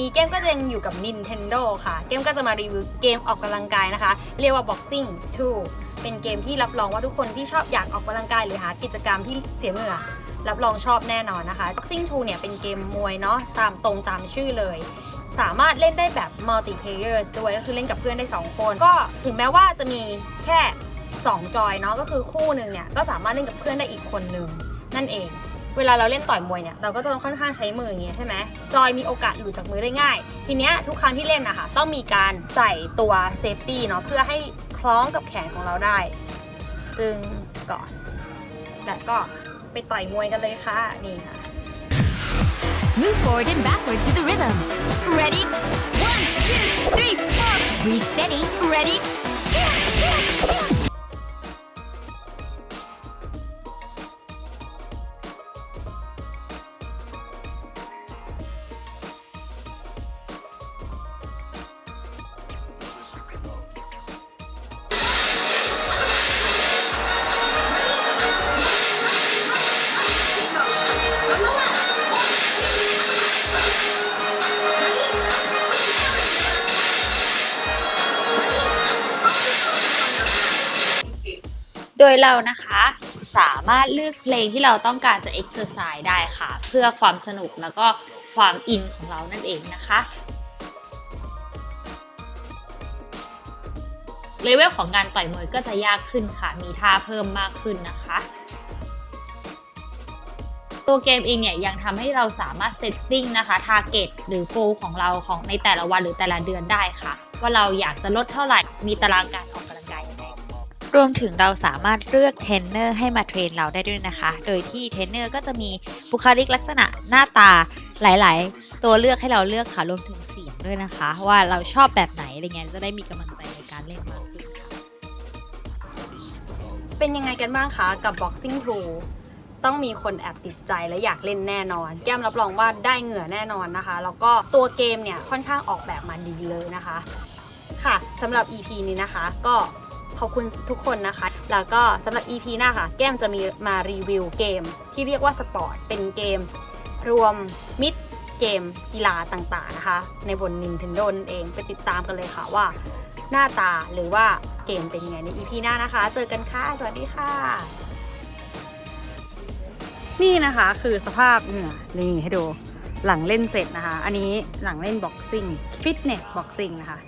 นี้เกมก็จะยังอยู่กับ Nintendo ค่ะ เกมก็จะมารีวิวเกมออกกำลังกายนะคะ เรียกว่า Boxing 2 เป็นเกมที่รับรองว่าทุกคนที่ชอบอยากออกกำลังกายหรือหากิจกรรมที่เสียเหงื่อรับรองชอบแน่นอนนะคะ Boxing 2 เนี่ยเป็นเกมมวยเนาะตามตรงตามชื่อเลย สามารถเล่นได้แบบ multiplayer ด้วย ก็คือเล่นกับเพื่อนได้ 2 คน ก็ถึงแม้ว่าจะมีแค่ 2 จอยเนาะก็คือคู่หนึ่งเนี่ยก็สามารถเล่นกับเพื่อนได้อีกคนหนึ่งนั่นเอง เวลาเราเล่นต่อยมวยเนี่ยเราก็จะต้องค่อนข้างใช้มืออย่างเงี้ยใช่ไหมจอยมีโอกาสหลุดจากมือได้ง่าย ทีเนี้ยทุกครั้งที่เล่นนะคะต้องมีการใส่ตัวเซฟตี้เนาะเพื่อให้คล้องกับแขนของเราได้ซึงก่อน แล้วก็ไปต่อยมวยกันเลยค่ะนี่ค่ะ Move forward and backward to the rhythm. Ready? One, two, three, four. Breathe steady. Ready? โดยเรานะคะสามารถเลือกเพลงที่เราต้องการจะเอ็กซ์เซอร์ไซส์ได้ค่ะ เพื่อความสนุกแล้วก็ความอินของเรานั่นเองนะคะเลเวลของการต่อยมวยก็จะยากขึ้นค่ะ มีท่าเพิ่มมากขึ้นนะคะ ตัวเกมเองเนี่ยยังทำให้เราสามารถเซตติ้งนะคะทาร์เก็ตหรือโกของเราของในแต่ละวันหรือแต่ละเดือนได้ค่ะ ว่าเราอยากจะลดเท่าไหร่ มีตารางการ รวมถึงเราสามารถเลือกเทรนเนอร์ให้มาเทรนเราได้ด้วยนะคะ โดยที่เทรนเนอร์ก็จะมีบุคลิกลักษณะหน้าตาหลาย ๆ ตัวเลือกให้เราเลือกค่ะรวมถึงเสียงด้วยนะคะ ว่าเราชอบแบบไหนอะไรเงี้ยจะได้มีกำลังใจในการเล่นมากขึ้นค่ะเป็นยังไงกันบ้างคะกับ Boxing 2ต้องมีคนแอบติดใจและอยากเล่นแน่นอน แก้มรับรองว่าได้เหงื่อแน่นอนนะคะ แล้วก็ตัวเกมเนี่ยค่อนข้างออกแบบมาดีเลยนะคะ ค่ะสำหรับ EP นี้นะคะ ก็ ขอบคุณทุกคนนะคะ แล้วก็สำหรับ EP หน้าค่ะ แก้มจะมีมารีวิวเกม ที่เรียกว่าสปอร์ต เป็นเกม รวมมิดเกมกีฬาต่างๆนะคะ ในบน Nintendo นั่นเองไปติดตามกันเลยค่ะว่า หน้าตาหรือว่าเกมเป็นยังไงใน EP หน้านะคะ เจอกันค่ะ สวัสดีค่ะ นี่นะคะคือสภาพเหงื่อนี่ให้ดูหลังเล่นเสร็จนะคะ อันนี้หลังเล่นบ็อกซิ่งฟิตเนสบ็อกซิ่งนะคะ